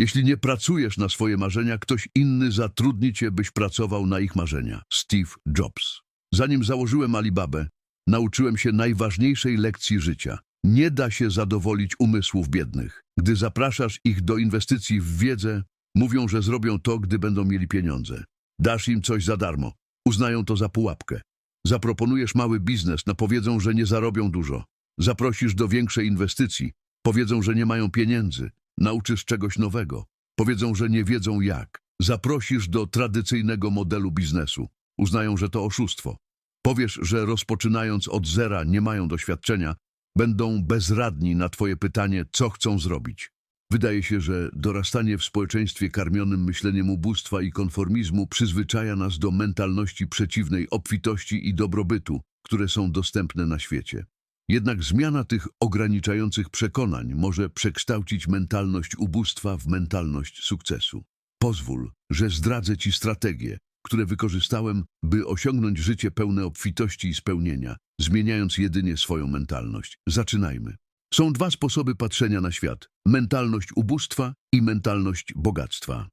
Jeśli nie pracujesz na swoje marzenia, ktoś inny zatrudni cię, byś pracował na ich marzenia. Steve Jobs. Zanim założyłem Alibabę, nauczyłem się najważniejszej lekcji życia. Nie da się zadowolić umysłów biednych. Gdy zapraszasz ich do inwestycji w wiedzę, mówią, że zrobią to, gdy będą mieli pieniądze. Dasz im coś za darmo. Uznają to za pułapkę. Zaproponujesz mały biznes, no powiedzą, że nie zarobią dużo. Zaprosisz do większej inwestycji, powiedzą, że nie mają pieniędzy. Nauczysz czegoś nowego, powiedzą, że nie wiedzą jak. Zaprosisz do tradycyjnego modelu biznesu, uznają, że to oszustwo. Powiesz, że rozpoczynając od zera nie mają doświadczenia, będą bezradni na twoje pytanie, co chcą zrobić. Wydaje się, że dorastanie w społeczeństwie karmionym myśleniem ubóstwa i konformizmu przyzwyczaja nas do mentalności przeciwnej obfitości i dobrobytu, które są dostępne na świecie. Jednak zmiana tych ograniczających przekonań może przekształcić mentalność ubóstwa w mentalność sukcesu. Pozwól, że zdradzę Ci strategie, które wykorzystałem, by osiągnąć życie pełne obfitości i spełnienia, zmieniając jedynie swoją mentalność. Zaczynajmy. Są dwa sposoby patrzenia na świat: mentalność ubóstwa i mentalność bogactwa.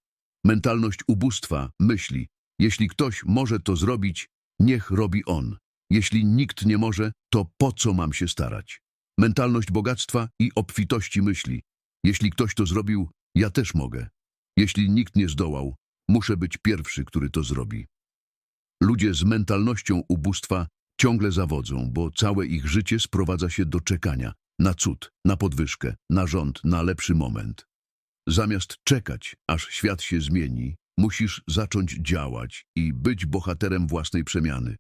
Mentalność ubóstwa myśli: jeśli ktoś może to zrobić, niech robi on. Jeśli nikt nie może, to po co mam się starać? Mentalność bogactwa i obfitości myśli: jeśli ktoś to zrobił, ja też mogę. Jeśli nikt nie zdołał, muszę być pierwszy, który to zrobi. Ludzie z mentalnością ubóstwa ciągle zawodzą, bo całe ich życie sprowadza się do czekania na cud, na podwyżkę, na rząd, na lepszy moment. Zamiast czekać, aż świat się zmieni, musisz zacząć działać i być bohaterem własnej przemiany.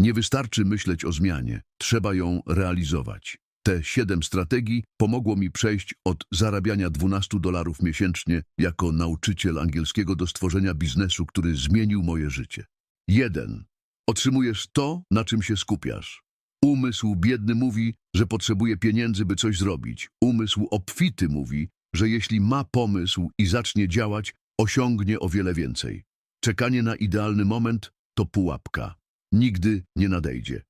Nie wystarczy myśleć o zmianie, trzeba ją realizować. Te siedem strategii pomogło mi przejść od zarabiania 12 dolarów miesięcznie jako nauczyciel angielskiego do stworzenia biznesu, który zmienił moje życie. 1. Otrzymujesz to, na czym się skupiasz. Umysł biedny mówi, że potrzebuje pieniędzy, by coś zrobić. Umysł obfity mówi, że jeśli ma pomysł i zacznie działać, osiągnie o wiele więcej. Czekanie na idealny moment to pułapka. Nigdy nie nadejdzie.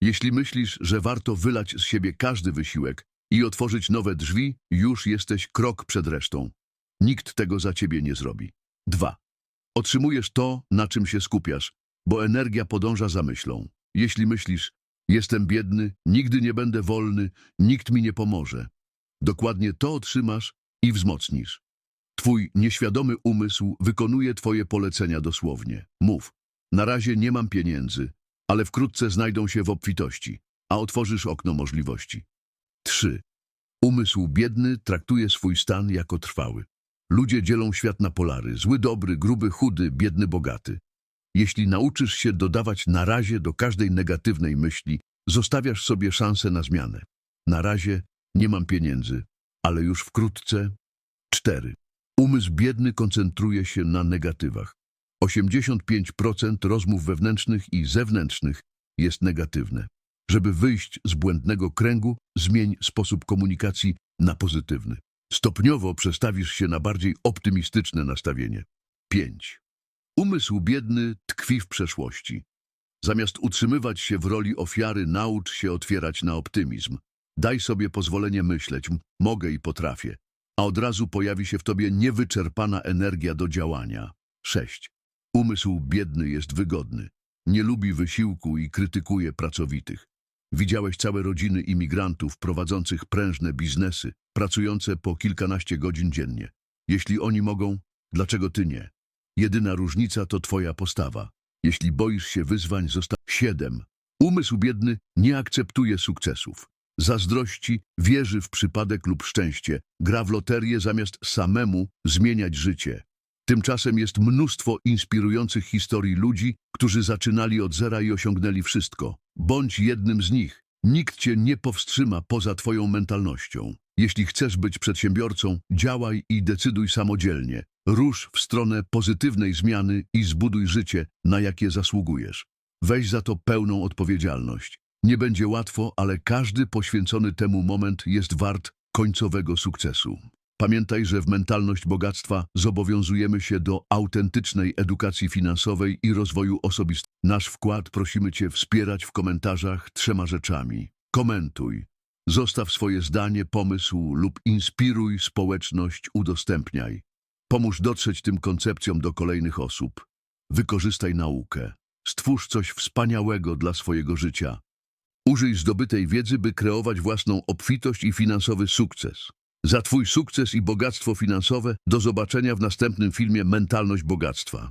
Jeśli myślisz, że warto wylać z siebie każdy wysiłek i otworzyć nowe drzwi, już jesteś krok przed resztą. Nikt tego za ciebie nie zrobi. 2. Otrzymujesz to, na czym się skupiasz, bo energia podąża za myślą. Jeśli myślisz, jestem biedny, nigdy nie będę wolny, nikt mi nie pomoże. Dokładnie to otrzymasz i wzmocnisz. Twój nieświadomy umysł wykonuje twoje polecenia dosłownie. Mów, na razie nie mam pieniędzy, ale wkrótce znajdą się w obfitości, a otworzysz okno możliwości. 3. Umysł biedny traktuje swój stan jako trwały. Ludzie dzielą świat na polary, zły, dobry, gruby, chudy, biedny, bogaty. Jeśli nauczysz się dodawać na razie do każdej negatywnej myśli, zostawiasz sobie szansę na zmianę. Na razie nie mam pieniędzy, ale już wkrótce. 4. Umysł biedny koncentruje się na negatywach. 85% rozmów wewnętrznych i zewnętrznych jest negatywne. Żeby wyjść z błędnego kręgu, zmień sposób komunikacji na pozytywny. Stopniowo przestawisz się na bardziej optymistyczne nastawienie. 5. Umysł biedny tkwi w przeszłości. Zamiast utrzymywać się w roli ofiary, naucz się otwierać na optymizm. Daj sobie pozwolenie myśleć, "M- mogę i potrafię, a od razu pojawi się w tobie niewyczerpana energia do działania. 6. Umysł biedny jest wygodny. Nie lubi wysiłku i krytykuje pracowitych. Widziałeś całe rodziny imigrantów prowadzących prężne biznesy, pracujące po kilkanaście godzin dziennie. Jeśli oni mogą, dlaczego ty nie? Jedyna różnica to twoja postawa. Jeśli boisz się wyzwań, zostaw 7. Umysł biedny nie akceptuje sukcesów. Zazdrości, wierzy w przypadek lub szczęście, gra w loterię zamiast samemu zmieniać życie. Tymczasem jest mnóstwo inspirujących historii ludzi, którzy zaczynali od zera i osiągnęli wszystko. Bądź jednym z nich. Nikt cię nie powstrzyma poza twoją mentalnością. Jeśli chcesz być przedsiębiorcą, działaj i decyduj samodzielnie. Rusz w stronę pozytywnej zmiany i zbuduj życie, na jakie zasługujesz. Weź za to pełną odpowiedzialność. Nie będzie łatwo, ale każdy poświęcony temu moment jest wart końcowego sukcesu. Pamiętaj, że w mentalność bogactwa zobowiązujemy się do autentycznej edukacji finansowej i rozwoju osobistego. Nasz wkład prosimy Cię wspierać w komentarzach trzema rzeczami. Komentuj, zostaw swoje zdanie, pomysł lub inspiruj społeczność, udostępniaj. Pomóż dotrzeć tym koncepcjom do kolejnych osób. Wykorzystaj naukę. Stwórz coś wspaniałego dla swojego życia. Użyj zdobytej wiedzy, by kreować własną obfitość i finansowy sukces. Za Twój sukces i bogactwo finansowe do zobaczenia w następnym filmie Mentalność Bogactwa.